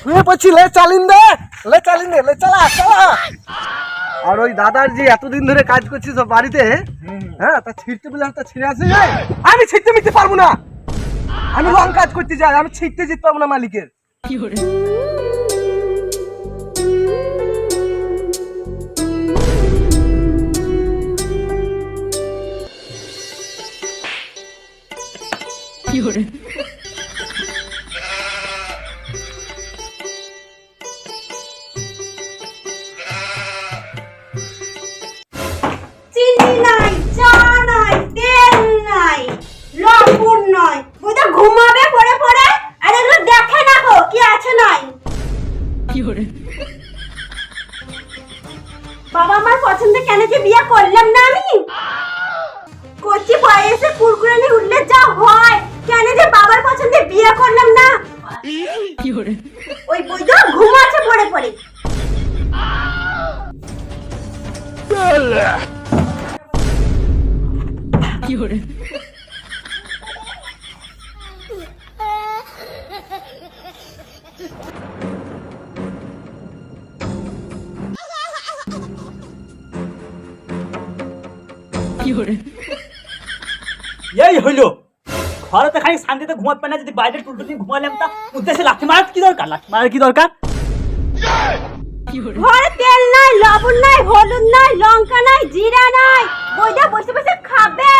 শুয়ে পড়ছি চালিন দে লে চালিন দে লে চালা চালা। আর ওই দাদার যে এতদিন ধরে কাজ করছিস বাড়িতে হ্যাঁ? তা ছিটতে বলে তা ছিঁড়ে আসে আমি ছিটতে মিটতে পারব না। আমি রং কাজ করতে যাই আমি ছিটতে যেতে পারব না মালিকের। চিনি বাবা আমার পছন্দ কেন যে বিয়ে করলাম না আমি? কচি বয়সে কুরকুরানি উঠলে যা হয়। কেন যে বাবার পছন্দে বিয়ে করলাম না? ওই বুঝা ঘুমাচ্ছে পড়ে পড়ে। এই হইল। ঘরে তো খালি শান্তিতে ঘুমাতে পারে না যদি বাইরে টুলটু নিয়ে ঘুমালাম তা উদ্দেশ্যে লাঠি মারার কি দরকার? লাঠি মারার কি দরকার? ঘরে তেল নাই লবণ নাই হলুদ নাই লঙ্কা নাই জিরা নাই বইটা বসে বসে খাবে।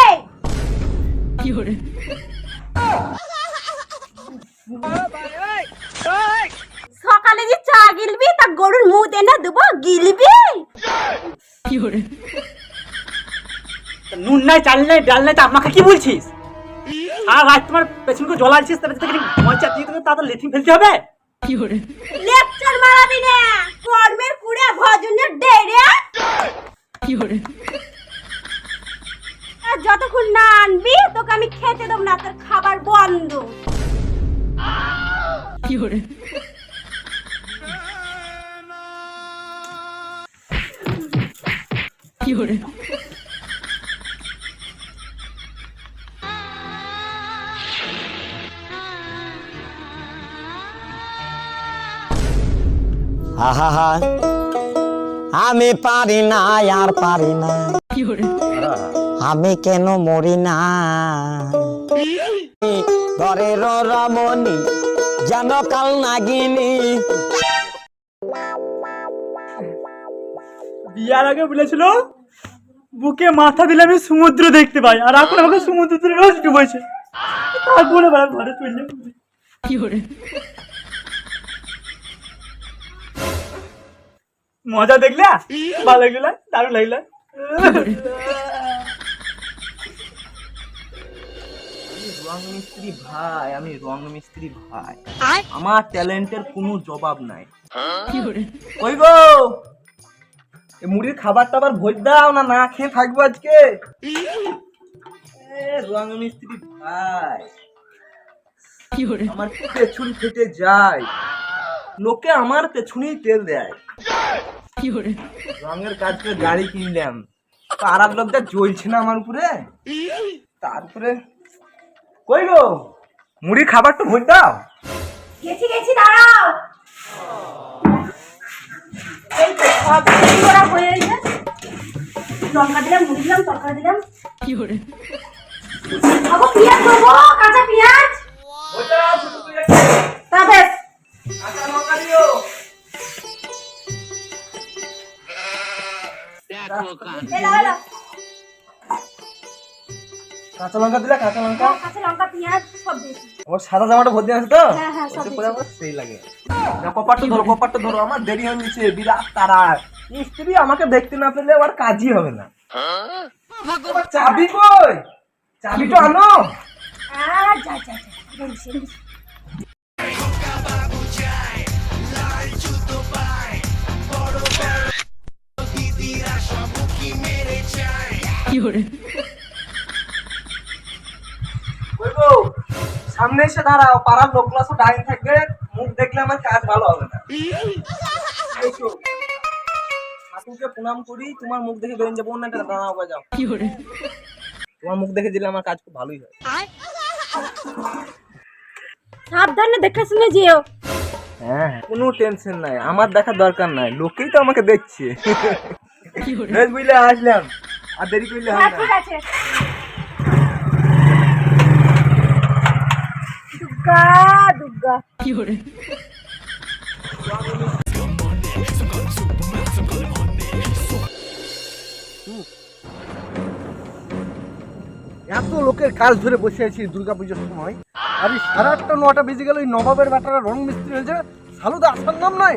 সকালে যে চা গিলবি তা গরুর মুখ এনে দেবো গিলবি? তা নুন নাই চাল নাই ডাল নাই তা আমাকে কি বলছিস? আর রাত তোমার পেছন করে জল আনছিস তার থেকে মজা দিয়ে তুমি তাড়াতাড়ি লেথিন ফেলতে হবে? লেকচার মারাবি না কর্মের কুড়ে ভজনের ডেরে আর যতক্ষণ না আনবি তোকে আমি খেতে দেবো না তোর খাবার বন্ধ। আমি পারি না, আর পারি না। আমি কেন মরি না? ঘরের রমণী, যেন কাল নাগিনী। বিয়ার আগে বলেছিল, বুকে মাথা দিলে আমি সমুদ্র দেখতে পাই, আর এখন আমাকে সমুদ্র রোজ ডুবেছে তারপরে বেড়া ঘরে তুললে মজা দেখলে? ভালো লাগল দারুণ লাগল। রং মিস্ত্রি ভাই আমি রং মিস্ত্রি ভাই। আমার ট্যালেন্টের কোনো জবাব নাই। ওই গো? মুড়ির খাবার টাবার ভোজ দাও না না খেয়ে থাকব আজকে। রং মিস্ত্রি ভাই। আমার পেছন ফেটে যায়। লোকে আমার পেছনেই তেল দেয়। রঙের কাজ করে গাড়ি কিনলাম। পাড়ার লোকটা জ্বলছে না আমার উপরে? তারপরে কই গো? মুড়ি খাবার তো ভোজ দাও। গেছি গেছি দাঁড়াও। এই তো সব করা হয়ে গেছে। লঙ্কা দিলাম মুড়ি দিলাম তরকারি দিলাম। বাবু পেঁয়াজ দেবো কাঁচা পেঁয়াজ কাঁচা লঙ্কা দিলে কাঁচা লঙ্কা? কাঁচা লঙ্কা পেঁয়াজ সব দিয়েছি। আমার সাদা জামাটা ভর্তি আছে তো? হ্যাঁ, হ্যাঁ, সব ওতে আমার সেই লাগে। না, কপারটা ধরো কপারটা ধরো আমার দেরি হয়ে গেছে বিরাট তারা মিস্ত্রি আমাকে দেখতে না পেলে আমার কাজই হবে না। চাবি কই? চাবিটা আনো। আর যা যা যা সামনে এসে দাঁড়াও পাড়ার লোকগুলো সব ডাইন থাকবে মুখ দেখলে আমার কাজ ভালো হবে না। ঠাকুরকে প্রণাম করি তোমার মুখ দেখে বেরিয়ে যাব না দাঁড়াও যাও। তোমার মুখ দেখে দিলে আমার কাজ খুব ভালোই হয়। সাবধানে দেখে শুনে যেও। হ্যাঁ কোনো টেনশন নাই আমার দেখার দরকার নাই লোকেই তো আমাকে দেখছে। বুঝলে আসলাম। আর দেরি করলে হয় না। ঠিক আছে। দুর্গা দুর্গা এত লোকের কাজ ধরে বসে আছি দুর্গা পুজোর সময়। আর এই সাড়ে আটটা নটা বেজে গেল ওই নবাবের ব্যাটারা রং মিস্ত্রি হয়েছে। সালুদা আসার নাম নাই।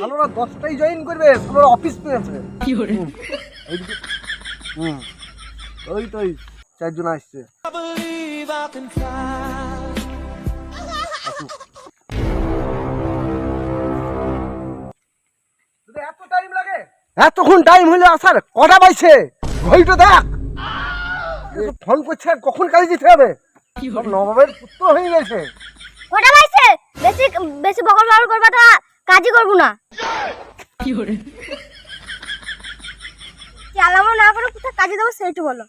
সালুরা দশটাই জয়েন করবে সালোরা অফিস পেয়েছে। ওইদিকে হুম। ওই তো ওই চারজন আসছে। আসুক। টাইম লাগে? এতক্ষণ টাইম হলে আসার কটা বাইছে ঘড়িটা দেখ। ফোন করছে আর কখন কাজে যেতে হবে? নবাবের পুত্র হয়ে গেছে। ওটা পাইছে বেশি বেশি বকর বকর করবা তো কাজই করব না। চালামো না করে কোথায় কাজে দেবো সেইটু বলো।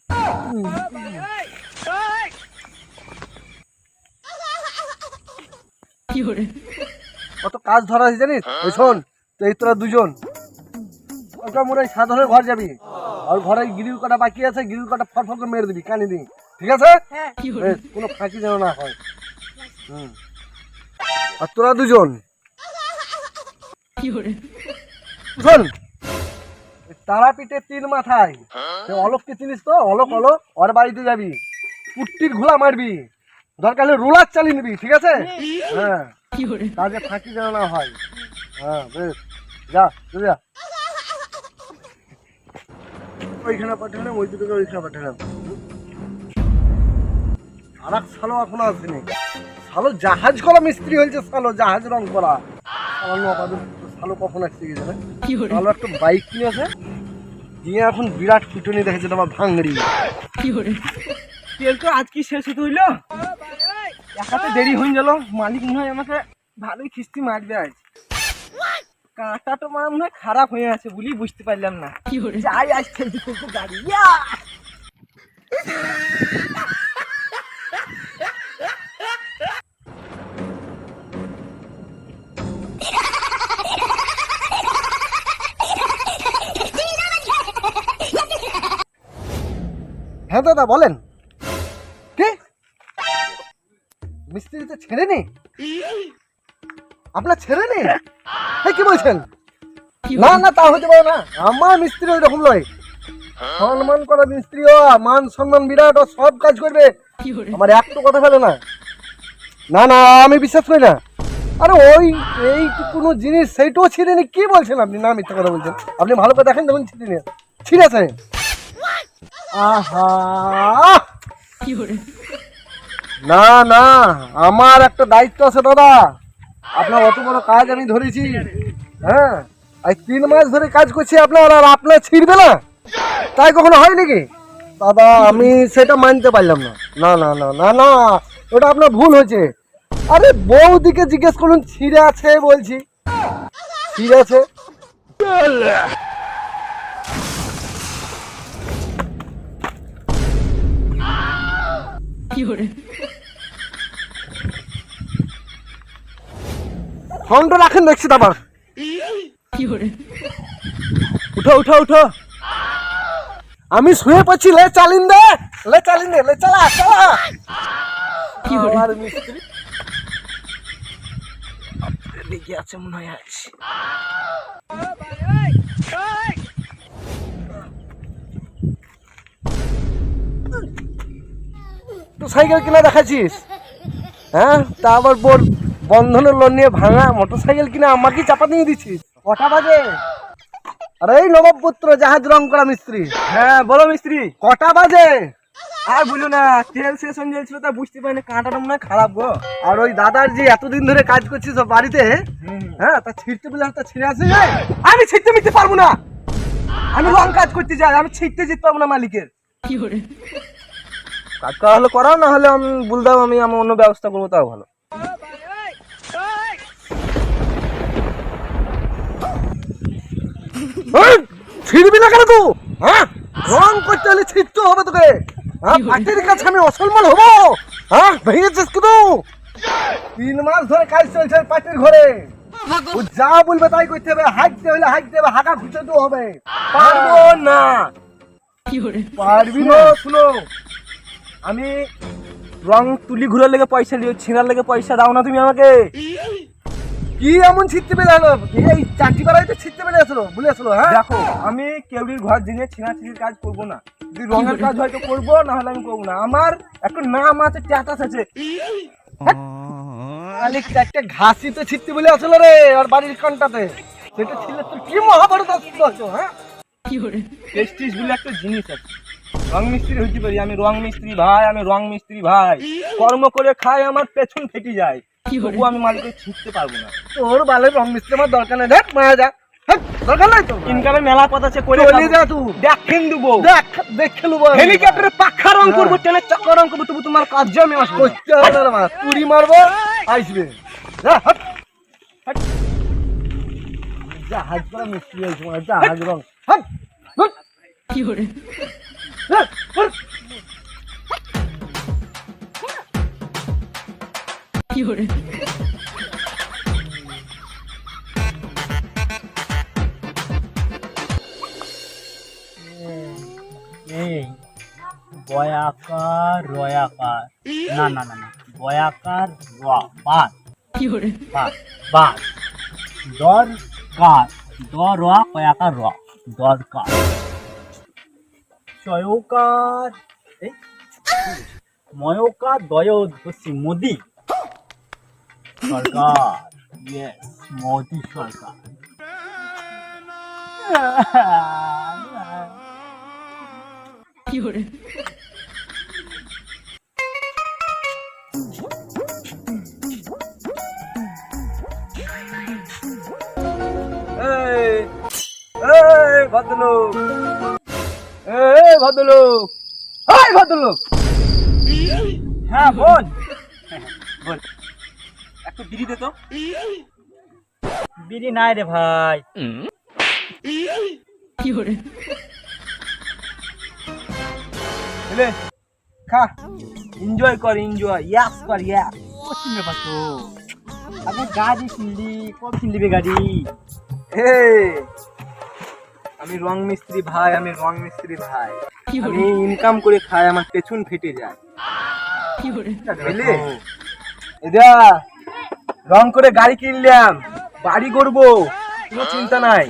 কত কাজ ধরা আছে জানিস? ওই শোন তো এই তোরা দুজন। ওটা মোড়ে সাধারণ ঘর যাবি। আর ঘরে গ্রিল কটা বাকি আছে গ্রিল কটা ফট ফট করে মেরে দিবি কানি দিবি। ঠিক আছে? বেশ, কোনো ফাঁকি যেন না হয়। হুম। আর তোরা দুজন। শোন ওই তারাপীঠে তিন মাথায়। সে অলোককে চিনিস তো? অলোক অলোক ওর বাড়িতে যাবি। কুট্টির ঘোলা মারবি। দরকার হলে রোলার চালিয়ে নিবি ঠিক আছে? হ্যাঁ। কাজে ফাঁকি যেন না হয়। হ্যাঁ বেশ। যা তুই যা। ওইখানে পাঠালাম ওই দুটোকে ওইখানে পাঠালাম। আর এক সালো এখনও আসেনি। সালো জাহাজ করা মিস্ত্রি হয়েছে সালো জাহাজ রং করা। সালো কখন আসছে গেছে না সালো একটা বাইক আছে দিয়ে এখন বিরাট পিটুনি দেখেছে তোমার ভাঙড়ি। তেল তো আজকে শেষ হতে হইল। একাতে দেরি হয়ে গেল। মালিক মনে হয় আমাকে ভালোই খিস্তি মারবে আজ। কাঁটা তো আমার মনে হয় খারাপ হয়ে আছে বলি বুঝতে পারলাম না। যাই আজ খেলতে খেলতে গাড়ি। হ্যাঁ দাদা বলেন। কি? মিস্ত্রি তো ছেড়ে নি আপনার ছেড়ে নি হ্যাঁ কি বলছেন? না না তা হতে পারে না। আমার মিস্ত্রি ওই রকম নয়। সম্মান করা মিস্ত্রি ও মান সম্মান বিরাট ও সব কাজ করবে। আমার একটু কথা ফেলে না। না না আমি বিশ্বাস করি না। আরে ওই এই কোনো জিনিস সেইটাও ছিঁড়ে নি। কি বলছেন আপনি? না মিথ্যা কথা বলছেন। আপনি ভালো করে দেখেন দেখুন ছিঁড়ে নিয়ে। ছিঁড়েছে আহা। না না আমার একটা দায়িত্ব আছে দাদা। আপনার অত বড় কাজ আমি ধরেছি। হ্যাঁ আর তিন মাস ধরে কাজ করছি আপনার আর আপনার ছিড়বে না। তাই কখনো হয় নাকি? দাদা আমি সেটা মানতে পারলাম না। না না না না না ওটা আপনার ভুল হয়েছে। আরে বৌদিকে জিজ্ঞেস করুন ছিঁড়ে আছে বলছি। ছিঁড়ে আছে? ফোনটা রাখেন দেখছি আবার উঠো উঠো উঠো। আমি শুয়ে পড়ছি লে চালিন দে লে চালিন দে লে চালা চালা। আমার মিস্ত্রি। লেগে আছে মনে হয় আজ। তো সাইকেল কিনা দেখাচ্ছিস হ্যাঁ? তা আবার বোর বন্ধনের লোন নিয়ে ভাঙা মোটর সাইকেল কিনা আমাকে চাপা দিয়ে দিচ্ছিস কটা বাজে? আরে এই নবাব পুত্র জাহাজ রং করা মিস্ত্রি। হ্যাঁ বলো মিস্ত্রি, কটা বাজে? আর বলো না, তেল শেষ হয়ে যাচ্ছিল তা বুঝতে পারিনি কাঁটাটা মনে হয় খারাপ গো। আর ওই দাদার যে এতদিন ধরে কাজ করছিস বাড়িতে হ্যাঁ তা ছিঁড়তে বলে হাতটা ছিঁড়ে আসে আমি ছিটতে মিটতে পারব না। আমি রং কাজ করতে যাই, আমি ছিটতে যেতে পারব না মালিকের। কি করা? হলে করাও না হলে আমি বলতাম আমি আমার অন্য ব্যবস্থা করব তাও ভালো। ছিঁড়বি না কেন তুই? হ্যাঁ? রং করতে হলে হবে তোকে। হ্যাঁ? কাছে আমি অসম্মান হব। হ্যাঁ? ভেঙেছিস কিন্তু তিন মাস ধরে কাজ চলছে পাটির ঘরে। যা বলবে তাই করতে হবে। হাঁটতে হলে হাঁটতে হবে হাঁকা খুঁজতে হবে। পারব না। পারবি না। শুনো। আমি রং তুলি ঘুরার লেগে পয়সা লিও ছিঁড়ার লেগে পয়সা দাও না তুমি আমাকে। কি এমন ছিটতে পেরে আলো? এই চারটি বেলায় তো ছিটতে পেরে আসলো বলে আসলো হ্যাঁ? দেখো আমি কেউরির ঘর জিনিয়ে ছিঁড়া ছিঁড়ির কাজ করব না। যদি রঙের কাজ হয়তো করব না হলে আমি করব না। আমার একটা নাম আছে স্ট্যাটাস আছে। খালি চারটে ঘাসি তো ছিটতে বলে আসলো রে আর বাড়ির কানটাতে। সেটা ছিল তোর কি মহাভারত আসলো হ্যাঁ? প্রেস্টিজ বলে একটা জিনিস আছে। রং মিস্ত্রি হইতে পারি আমি রং মিস্ত্রি ভাই আমি রং মিস্ত্রি ভাই। কর্ম করে খাই আমার পেছন ফেটে যায়। কি তবু আমি মালিককে ছুটতে পারব না। তোর বালের রং মিস্ত্রি আমার দরকার নেই। দেখ মায়া যা। হ্যাঁ, দরকার নাই তো ইনকামে মেলা পথ আছে করে চলে যা তুই। দেখেন দেবো দেখ দেখে নেব। হেলিকপ্টারে পাখা রং করব ট্রেনের চক্কর রং করব তবু তোমার কাজ আমি আসব না। করতে হবে না রে মা মারবো আসবে যা হাট হাট জাহাজ করা মিস্ত্রি হয়েছে জাহাজ রং হাট হাট, হাট। এই বয়াকার রয়াকার না না না না বয়াকার র বাদ বাদ বাদ দর কার দ র কয়াকার র দরকার চয়কার এই ময়কার দয় ধসি মোদি। সরকার ইয়েস মোদি সরকার। এই এই ভদ্রলোক। এই ভদ্রলোক। এই ভদ্রলোক। হ্যাঁ বল। বল। একটু বিড়ি দে তো। বিড়ি নাই রে ভাই। এলে খা। এনজয় কর এনজয় ইয়াস কর ইয়াস কঠিন ব্যাপার তো। আগে গাড়ি কিনলি কবে কিনলি গাড়ি? হে আমি রং মিস্ত্রি ভাই আমি রং মিস্ত্রি ভাই। আমি ইনকাম করে খাই আমার পেছন ফেটে যায়। বুঝলি এদা রং করে গাড়ি কিনলাম বাড়ি করব। কোনো চিন্তা নাই।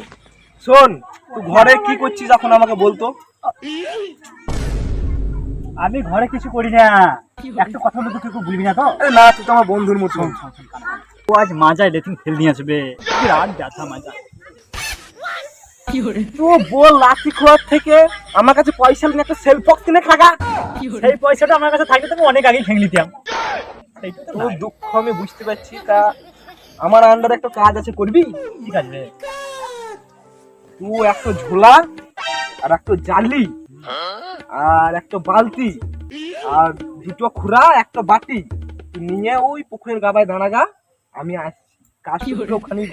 শোন তুই ঘরে কি করছিস এখন আমাকে বলতো? আমি ঘরে কিছু করি না। একটা কথা বলতে তুই বলবি না তো? না তুই তো আমার বন্ধুর মতন ও আজ মাজায় লেথিং ফেল নিয়ে আসবে। বিরাট ব্যথা মাজা। তো বল লাঠি খোয়ার থেকে আমার কাছে পয়সা নিয়ে একটা সেল ফক কিনে খাগা। সেই পয়সাটা আমার কাছে থাকলে তো অনেক আগেই খেয়ে নিতাম। তো দুঃখ আমি বুঝতে পারছি তা আমার আন্ডারে একটা কাজ আছে করবি? ঠিক আছে। তুই একটা ঝোলা আর একটা জালি আর একটা বালতি আর দুটো খুরা একটা বাটি। নিয়ে ওই পুকুরের গাবায় দাঁড়া গা আমি আসছি করতে ওখানেই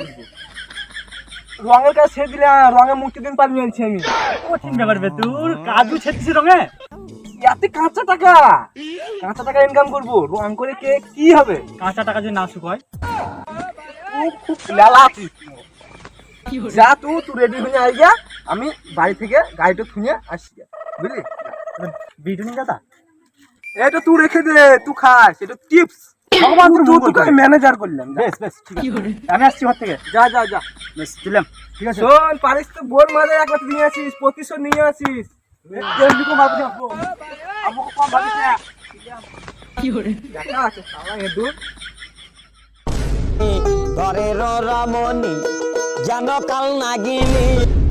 রঙের কাজ ছেড়ে দিলে রঙে মুক্তি দিন পারবি আনছি আমি। কঠিন ব্যাপার বে তোর কাজু ছেড়েছিস রঙে? এতে কাঁচা টাকা। কাঁচা টাকা ইনকাম করব। রং করে কে কি হবে? কাঁচা টাকা যদি না শুকোয়? খুব লেলা আছিস যা তুই তুই রেডি হয়ে আই গিয়া। আমি বাড়ি থেকে গাড়িটা থুয়ে আসি। বুঝলি? বিটুনি দাদা এটা তুই রেখে দে তুই খাস। এটা টিপস ভগবান তুই তোকে ম্যানেজার করলাম। যা। বেশ বেশ ঠিক আছে। আমি আসছি ঘর থেকে। যা যা যা। দিলাম। ঠিক আছে। শোন পারিস তো বোর মাঝে একবার নিয়ে আসিস প্রতিশোধ নিয়ে আসিস। ঘরের রমণী যেন কাল নাগিনী।